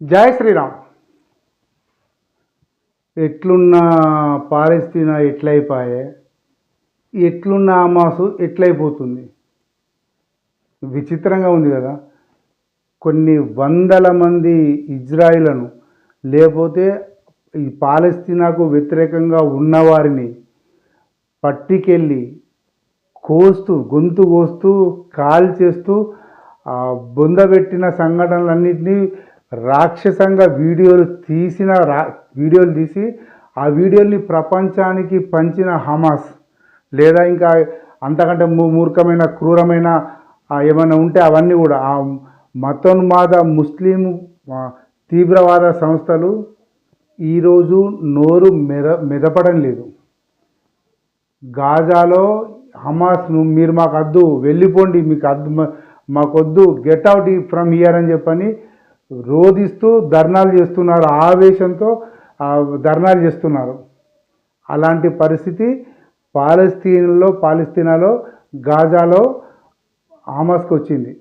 జై శ్రీరామ్. ఎట్లున్న పాలస్తీనా ఎట్లయిపోయే? ఎట్లున్న అమాసు ఎట్లయిపోతుంది? విచిత్రంగా ఉంది కదా. కొన్ని వందల మంది ఇజ్రాయిలను లేకపోతే ఈ పాలస్తీనాకు వ్యతిరేకంగా ఉన్నవారిని పట్టుకెళ్ళి కోస్తూ గొంతు కోస్తూ కాల్ చేస్తూ ఆ బొందబెట్టిన సంఘటనలన్నింటినీ రాక్షసంగా వీడియోలు తీసిన రా వీడియోలు తీసి ఆ వీడియోల్ని ప్రపంచానికి పంచిన హమాస్. లేదా ఇంకా అంతకంటే మూ- మూర్ఖమైన క్రూరమైన ఏమైనా ఉంటే అవన్నీ కూడా. ఆ మతోన్మాద ముస్లిం తీవ్రవాద సంస్థలు ఈరోజు నోరు మెద మెదపడం లేదు. గాజాలో హమాస్ మీరు మాకు అద్దు వెళ్ళిపోండి మీకు అద్దు మాకొద్దు గెట్ అవుట్ ఫ్రమ్ హియర్ అని చెప్పని రోధిస్తూ ధర్నాలు చేస్తున్నారు. ఆవేశంతో ధర్నాలు చేస్తున్నారు. అలాంటి పరిస్థితి పాలస్తీన్లో పాలస్తీనాలో గాజాలో హమాస్కి వచ్చింది.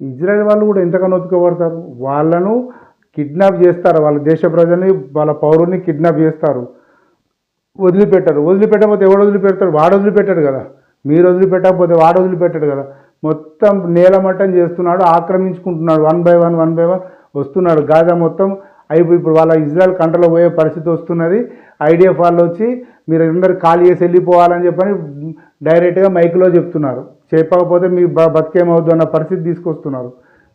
ఇజ్రాయెల్ వాళ్ళు కూడా ఎంతగానో ఒప్పుకోబడతారు వాళ్ళను కిడ్నాప్ చేస్తారు. వాళ్ళ దేశ ప్రజల్ని వాళ్ళ పౌరుల్ని కిడ్నాప్ చేస్తారు. వదిలిపెట్టారు. వదిలిపెట్టకపోతే ఎవడు వదిలిపెడతాడు? వాడు వదిలిపెట్టాడు కదా. మీరు వదిలిపెట్టకపోతే వాడు వదిలిపెట్టాడు కదా. మొత్తం నేలమట్టం చేస్తున్నాడు ఆక్రమించుకుంటున్నాడు. One by one one by one వస్తున్నాడు. గాజా మొత్తం అయిపోయి ఇప్పుడు వాళ్ళ ఇజ్రాయెల్ కంట్రోల్లో పోయే పరిస్థితి వస్తున్నది. ఐడిఎఫ్ వాళ్ళు వచ్చి మీరు అందరు ఖాళీ చేసి వెళ్ళిపోవాలని చెప్పని డైరెక్ట్గా మైక్లో చెప్తున్నారు. చెప్పకపోతే మీ బతికేమవుద్దు అన్న పరిస్థితి తీసుకొస్తున్నారు.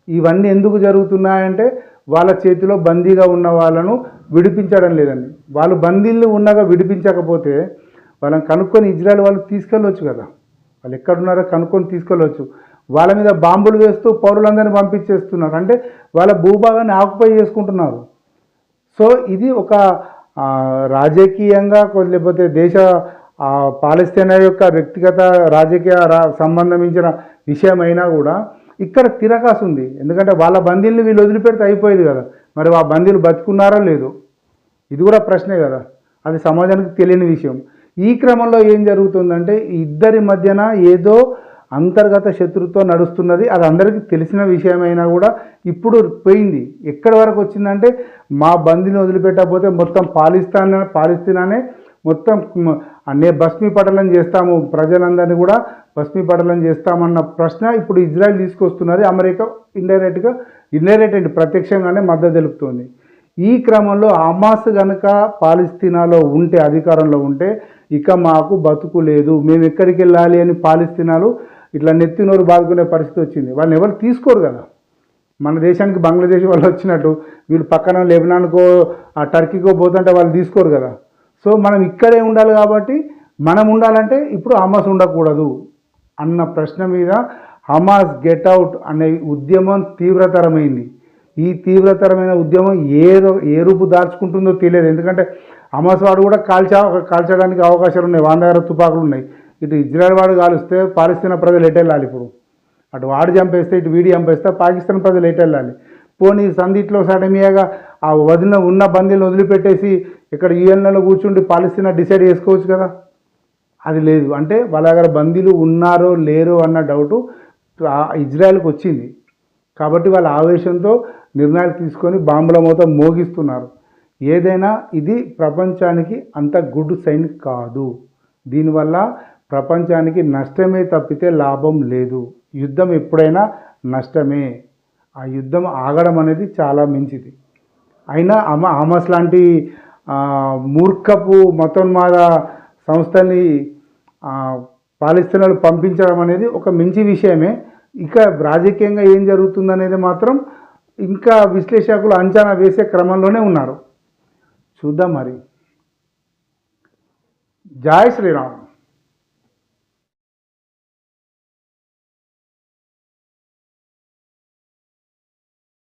ఇవన్నీ ఎందుకు జరుగుతున్నాయంటే వాళ్ళ చేతిలో బందీగా ఉన్న వాళ్ళను విడిపించడం లేదండి. వాళ్ళు బందీలు ఉండగా విడిపించకపోతే వాళ్ళని కనుక్కొని ఇజ్రాయెల్ వాళ్ళు తీసుకెళ్ళొచ్చు కదా. వాళ్ళు ఎక్కడున్నారో కనుక్కొని తీసుకెళ్ళవచ్చు వాళ్ళ మీద బాంబులు వేస్తూ పౌరులందరినీ పంపించేస్తున్నారు. అంటే వాళ్ళ భూభాగాన్ని ఆక్యుపై చేసుకుంటున్నారు. సో ఇది ఒక రాజకీయంగా లేకపోతే దేశ ఆ, పాలస్తీనా యొక్క వ్యక్తిగత రాజకీయ రా- సంబంధించిన విషయం అయినా కూడా ఇక్కడ తిరకాసు ఉంది. ఎందుకంటే వాళ్ళ బందీల్ని వీళ్ళు వదిలిపెడితే అయిపోయేది కదా. మరి ఆ బందీలు బతుకున్నారో లేదు. ఇది కూడా ప్రశ్నే కదా. అది సమాజానికి తెలియని విషయం. ఈ క్రమంలో ఏం జరుగుతుందంటే ఇద్దరి మధ్యన ఏదో అంతర్గత శత్రుతో నడుస్తున్నది. అది అందరికీ తెలిసిన విషయమైనా కూడా ఇప్పుడు పోయింది. ఎక్కడి వరకు వచ్చిందంటే మా బందీని వదిలిపెట్టకపోతే మొత్తం పాలిస్తాన్ పాలిస్తీనానే మొత్తం మ- అనే భస్మీపటలం చేస్తాము. ప్రజలందరినీ కూడా భస్మీపటలం చేస్తామన్న ప్రశ్న ఇప్పుడు ఇజ్రాయెల్ తీసుకొస్తున్నది. అమెరికా ఇండైరెక్ట్గా ఇండైరెక్ట్ అండి ప్రత్యక్షంగానే మద్దతు తెలుపుతుంది. ఈ క్రమంలో హమాస్ కనుక పాలిస్తీనాలో ఉంటే అధికారంలో ఉంటే ఇక మాకు బతుకు లేదు. మేము ఎక్కడికి వెళ్ళాలి అని పాలిస్తీనాలు ఇట్లా నెత్తినోరు బాదుకునే పరిస్థితి వచ్చింది. వాళ్ళని ఎవరు తీసుకోరు కదా. మన దేశానికి బంగ్లాదేశ్ వాళ్ళు వచ్చినట్టు వీళ్ళు పక్కన లెబనాన్కో ఆ టర్కీకో పోతుంటే వాళ్ళు తీసుకోరు కదా. సో మనం ఇక్కడే ఉండాలి కాబట్టి మనం ఉండాలంటే ఇప్పుడు హమాస్ ఉండకూడదు అన్న ప్రశ్న మీద హమాస్ గెట్ అవుట్ అనే ఉద్యమం తీవ్రతరమైంది. ఈ తీవ్రతరమైన ఉద్యమం ఏ ఏ రూపు దాల్చుకుంటుందో తెలియదు. ఎందుకంటే హమాస్ వాడు కూడా కాల్చా కాల్చడానికి అవకాశాలు ఉన్నాయి. వాని దగ్గర తుపాకులు ఉన్నాయి. ఇటు ఇజ్రాయల్ వాడు కాలుస్తే పాలస్తీనా ప్రజలు ఎటు వెళ్ళాలి ఇప్పుడు? అటు వాడు చంపేస్తే ఇటు వీడి చంపేస్తే పాకిస్తాన్ ప్రజలు ఎటు వెళ్ళాలి? పోనీ సందిట్లో సడమియాగా ఆ వదిన ఉన్న బందీలను వదిలిపెట్టేసి ఇక్కడ యూఎన్లలో కూర్చుండి పాలస్తీనా డిసైడ్ చేసుకోవచ్చు కదా? అది లేదు. అంటే వాళ్ళ దగ్గర బందీలు ఉన్నారో లేరో అన్న డౌటు ఇజ్రాయెల్కి వచ్చింది. కాబట్టి వాళ్ళ ఆవేశంతో నిర్ణయాలు తీసుకొని బాంబుల మూత మోగిస్తున్నారు. ఏదైనా ఇది ప్రపంచానికి అంత గుడ్ సైన్ కాదు. దీనివల్ల ప్రపంచానికి నష్టమే తప్పితే లాభం లేదు. యుద్ధం ఎప్పుడైనా నష్టమే. ఆ యుద్ధం ఆగడం అనేది చాలా మంచిది. అయినా అమ హమాస్ లాంటి మూర్ఖపు మతోన్మాద సంస్థని ఆ, పాలిస్తీనాలు పంపించడం అనేది ఒక మంచి విషయమే. ఇక రాజకీయంగా ఏం జరుగుతుందనేది మాత్రం ఇంకా విశ్లేషకులు అంచనా వేసే క్రమంలోనే ఉన్నారు. చూద్దాం మరి. జై శ్రీరామ్.